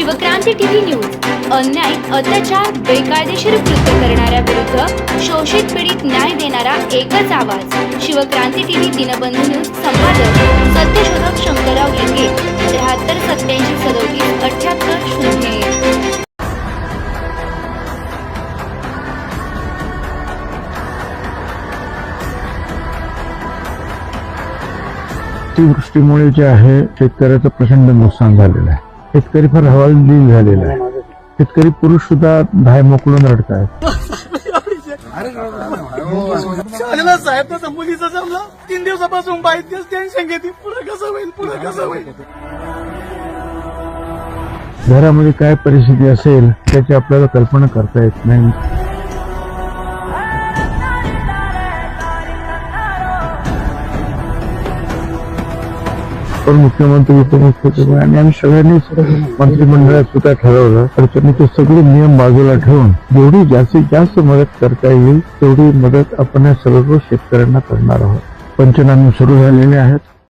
Shivkranti TV news. अन्याय अत्याचार बेकायदेशीर कृत्य करणाऱ्या विरुद्ध शोषित पीडित न्याय देणारा एकच आवाज. शिवक्रांती टीव्ही दिनबंधू न्यूज संपादक सत्यशोधक शंकरराव लिंगे त्र्याहत्तर सत्याऐंशी सदोतीस अठ्याहत्तर शून्य एक. अतिवृष्टीमुळे जे आहे शेतकऱ्याचं प्रचंड नुकसान झालेलं आहे. शेतकरी फार हवालदिल झालेला आहे. शेतकरी पुरुष सुद्धा धाय मोकळून रडत आहेत शाळेला साहेब तर मुलीचं जमलं तीन दिवसापासून बाईक दिवस टेन्शन घेते पुढे कसं होईल पुढे कसं होईल? घरामध्ये काय परिस्थिती असेल त्याची आपल्याला कल्पना करता येत नाही. पण मुख्यमंत्री उपमुख्यमंत्री आणि आम्ही सगळ्यांनीच मंत्रिमंडळात सुद्धा ठरवलं तर त्यांनी ते सगळे नियम बाजूला ठेवून जेवढी जास्तीत जास्त मदत करता येईल तेवढी मदत आपण सर्व शेतकऱ्यांना करणार आहोत. पंचनामे सुरू झालेले आहेत.